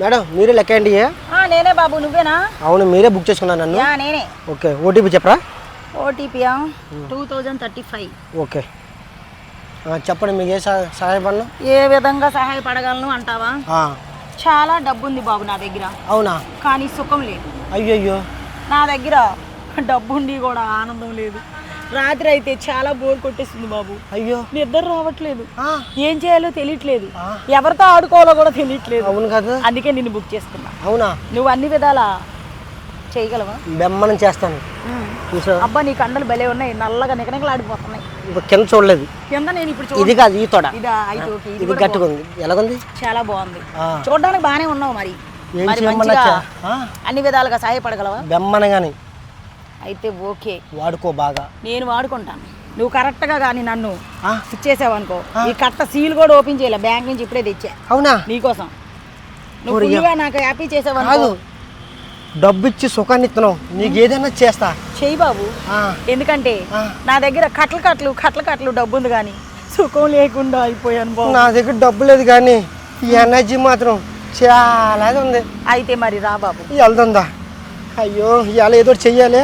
Madam మీరే లెక్క అండి ఆ, నేనే బాబు నువ్వేనా? అవును మీరే బుక్ చేసుకున్నాను నన్ను. నేనే. ఓకే ఓటీపీ చెప్పరా? ఓటీపీయా? Two thousand thirty five. Okay. చెప్పండి మీకు ఏ సహా- సహాయపడను? ఏ విధంగా సహాయపడగలను అంటావా? చాలా డబ్బు ఉంది బాబు నా దగ్గర. అవునా? కానీ సుఖం లేదు. అయ్యయ్యో. నా దగ్గర డబ్బు ఉండి కూడా ఆనందం లేదు. రాత్రి అయితే చాలా బోర్ కొట్టేస్తుంది బాబు. అయ్యో. నిద్ర రావట్లేదు. ఏం చేయాలో తెలియట్లేదు. ఎవరితో ఆడుకోవాలో కూడా తెలియట్లేదు. అవును కదా. అందుకే నిన్ను బుక్ చేసుకున్నా. అవునా? నువ్వు అన్ని విధాలా చేయగలవా? బెమ్మనం చేస్తాను. చూసా అబ్బా నీ కండలు భలే ఉన్నాయి. నల్లగా నికనికలు ఆడిపోతున్నాయి ఇప్పుడు కింద చూడలేదు. కింద నేను ఇప్పుడు ఇది కాదు ఈ తోడ. ఇదా ఉంది. ఎలాగుంది. చాలా బాగుంది. చూడడానికి బాగానే ఉన్నావు మరి. అన్ని విధాలుగా సహాయపడగలవా? బెమ్మనగాని అయితే ఓకే. వాడుకో బాగా. నేను వాడుకుంటాను. నువ్వు కరెక్ట్గా కానీ నన్ను ఇచ్చేసావు అనుకో ఈ కట్ట సీల్ కూడా ఓపెన్ చేయలే. బ్యాంక్ నుంచి ఇప్పుడే తెచ్చా. అవునా? నీకోసం. నువ్వు ఫుల్గా నాకు హ్యాపీ చేసావు కాదు. డబ్బు ఇచ్చి సుఖాన్ని ఇస్తున్నావు. నీకు ఏదైనా చేస్తా. చెయ్యి బాబు. ఎందుకంటే. నా దగ్గర కట్ల కట్లు కట్ల కట్లు డబ్బు ఉంది కానీ సుఖం లేకుండా అయిపోయాను బాబు. నా దగ్గర డబ్బు లేదు కానీ ఈ ఎనర్జీ మాత్రం చాలా ఉంది. అయితే మరి రా బాబు. వెళ్తుందా అయ్యో ఇవాళ ఏదో చెయ్యాలి.